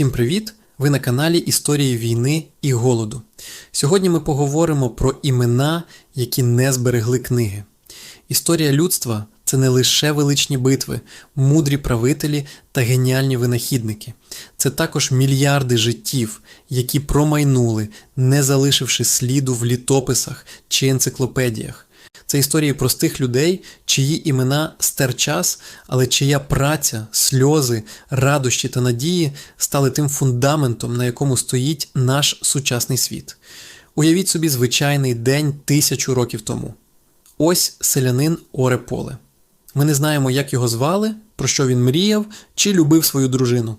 Всім привіт! Ви на каналі Історії війни і голоду. Сьогодні ми поговоримо про імена, які не зберегли книги. Історія людства це не лише величні битви, мудрі правителі та геніальні винахідники. Це також мільярди життів, які промайнули, не залишивши сліду в літописах чи енциклопедіях. Це історії простих людей, чиї імена стер час, але чия праця, сльози, радощі та надії стали тим фундаментом, на якому стоїть наш сучасний світ. Уявіть собі звичайний день тисячу років тому. Ось селянин Оре Поле. Ми не знаємо, як його звали, про що він мріяв чи любив свою дружину.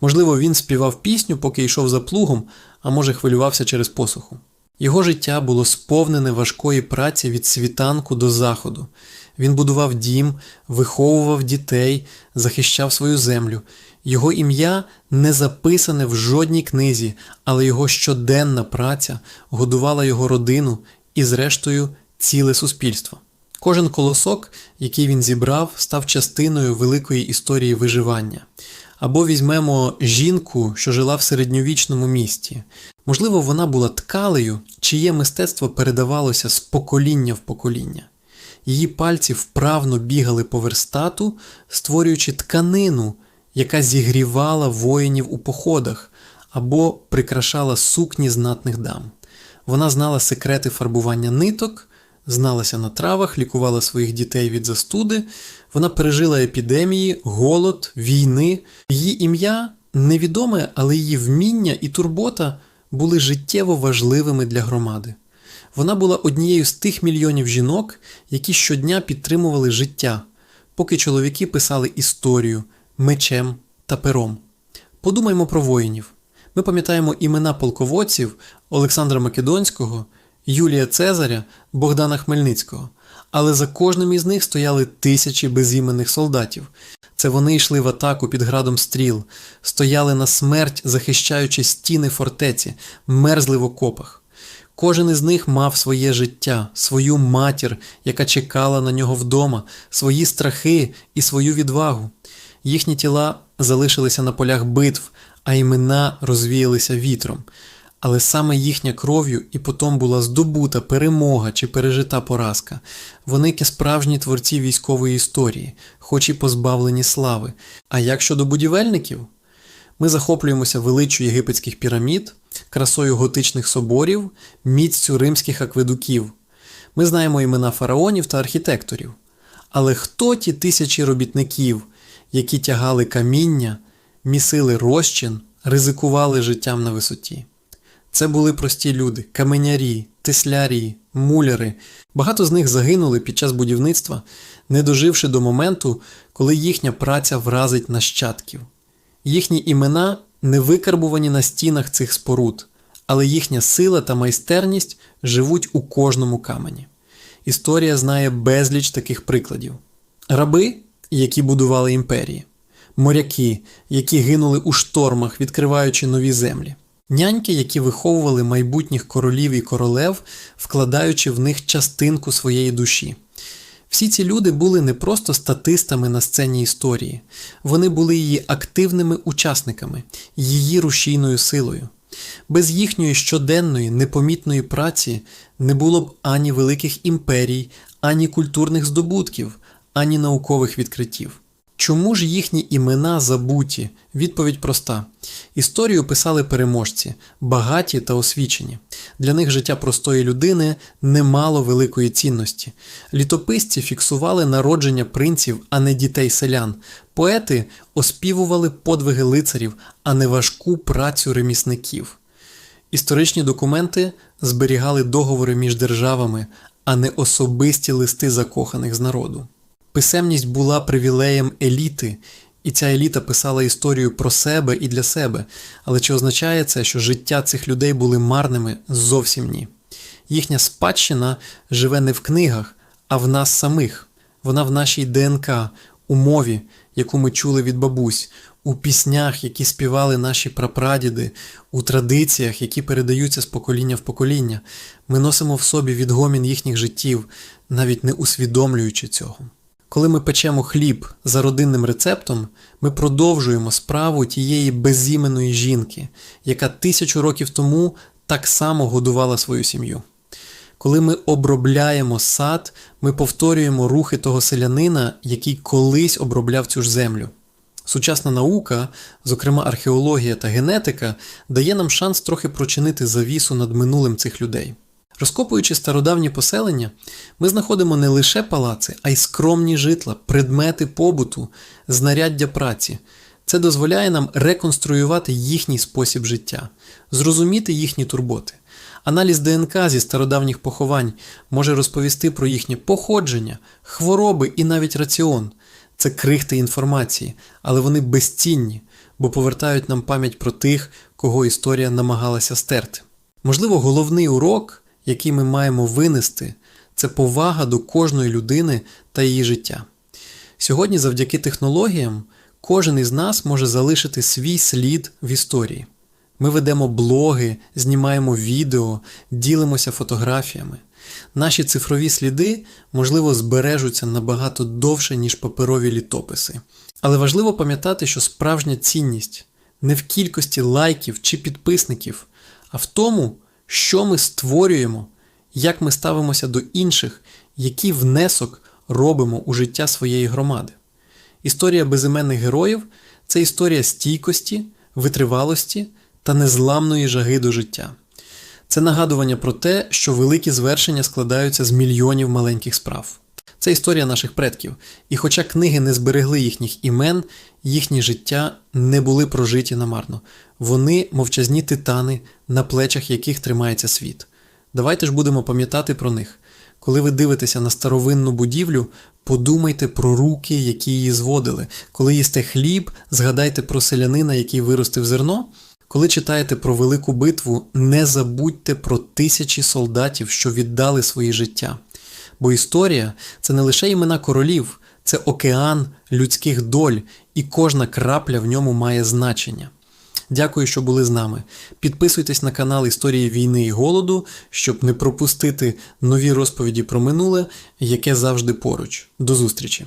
Можливо, він співав пісню, поки йшов за плугом, а може хвилювався через посуху. Його життя було сповнене важкої праці від світанку до заходу. Він будував дім, виховував дітей, захищав свою землю. Його ім'я не записане в жодній книзі, але його щоденна праця годувала його родину і, зрештою, ціле суспільство. Кожен колосок, який він зібрав, став частиною великої історії виживання. Або візьмемо жінку, що жила в середньовічному місті. Можливо, вона була ткалею, чиє мистецтво передавалося з покоління в покоління. Її пальці вправно бігали по верстату, створюючи тканину, яка зігрівала воїнів у походах або прикрашала сукні знатних дам. Вона знала секрети фарбування ниток, зналася на травах, лікувала своїх дітей від застуди. Вона пережила епідемії, голод, війни. Її ім'я невідоме, але її вміння і турбота були життєво важливими для громади. Вона була однією з тих мільйонів жінок, які щодня підтримували життя, поки чоловіки писали історію мечем та пером. Подумаймо про воїнів. Ми пам'ятаємо імена полководців Олександра Македонського, Юлія Цезаря, Богдана Хмельницького, але за кожним із них стояли тисячі безіменних солдатів. Це вони йшли в атаку під градом стріл, стояли на смерть, захищаючи стіни фортеці, мерзли в окопах. Кожен із них мав своє життя, свою матір, яка чекала на нього вдома, свої страхи і свою відвагу. Їхні тіла залишилися на полях битв, а імена розвіялися вітром. Але саме їхня кров'ю і потім була здобута перемога чи пережита поразка. Вони справжні творці військової історії, хоч і позбавлені слави. А як щодо будівельників? Ми захоплюємося величчю єгипетських пірамід, красою готичних соборів, міцю римських акведуків. Ми знаємо імена фараонів та архітекторів. Але хто ті тисячі робітників, які тягали каміння, місили розчин, ризикували життям на висоті? Це були прості люди, каменярі, теслярі, муляри. Багато з них загинули під час будівництва, не доживши до моменту, коли їхня праця вразить нащадків. Їхні імена не викарбувані на стінах цих споруд, але їхня сила та майстерність живуть у кожному камені. Історія знає безліч таких прикладів: раби, які будували імперії, моряки, які гинули у штормах, відкриваючи нові землі. Няньки, які виховували майбутніх королів і королев, вкладаючи в них частинку своєї душі. Всі ці люди були не просто статистами на сцені історії, вони були її активними учасниками, її рушійною силою. Без їхньої щоденної непомітної праці не було б ані великих імперій, ані культурних здобутків, ані наукових відкриттів. Чому ж їхні імена забуті? Відповідь проста: історію писали переможці, багаті та освічені. Для них життя простої людини не мало великої цінності. Літописці фіксували народження принців, а не дітей селян. Поети оспівували подвиги лицарів, а не важку працю ремісників. Історичні документи зберігали договори між державами, а не особисті листи закоханих з народу. Писемність була привілеєм еліти, і ця еліта писала історію про себе і для себе. Але чи означає це, що життя цих людей були марними? Зовсім ні. Їхня спадщина живе не в книгах, а в нас самих. Вона в нашій ДНК, у мові, яку ми чули від бабусь, у піснях, які співали наші прапрадіди, у традиціях, які передаються з покоління в покоління. Ми носимо в собі відгомін їхніх життів, навіть не усвідомлюючи цього. Коли ми печемо хліб за родинним рецептом, ми продовжуємо справу тієї безіменної жінки, яка тисячу років тому так само годувала свою сім'ю. Коли ми обробляємо сад, ми повторюємо рухи того селянина, який колись обробляв цю ж землю. Сучасна наука, зокрема археологія та генетика, дає нам шанс трохи прочинити завісу над минулим цих людей. Розкопуючи стародавні поселення, ми знаходимо не лише палаци, а й скромні житла, предмети побуту, знаряддя праці. Це дозволяє нам реконструювати їхній спосіб життя, зрозуміти їхні турботи. Аналіз ДНК зі стародавніх поховань може розповісти про їхнє походження, хвороби і навіть раціон. Це крихти інформації, але вони безцінні, бо повертають нам пам'ять про тих, кого історія намагалася стерти. Можливо, головний урок, який ми маємо винести, це повага до кожної людини та її життя. Сьогодні, завдяки технологіям, кожен із нас може залишити свій слід в історії. Ми ведемо блоги, знімаємо відео, ділимося фотографіями. Наші цифрові сліди, можливо, збережуться набагато довше, ніж паперові літописи. Але важливо пам'ятати, що справжня цінність не в кількості лайків чи підписників, а в тому, що ми створюємо, як ми ставимося до інших, який внесок робимо у життя своєї громади. Історія безіменних героїв це історія стійкості, витривалості та незламної жаги до життя. Це нагадування про те, що великі звершення складаються з мільйонів маленьких справ. Це історія наших предків, і хоча книги не зберегли їхніх імен, їхні життя не були прожиті намарно. Вони мовчазні титани, на плечах яких тримається світ. Давайте ж будемо пам'ятати про них. Коли ви дивитеся на старовинну будівлю, подумайте про руки, які її зводили. Коли їсте хліб, згадайте про селянина, який виростив зерно. Коли читаєте про велику битву, не забудьте про тисячі солдатів, що віддали свої життя. Бо історія це не лише імена королів, це океан людських доль, і кожна крапля в ньому має значення. Дякую, що були з нами. Підписуйтесь на канал Історії війни і голоду, щоб не пропустити нові розповіді про минуле, яке завжди поруч. До зустрічі!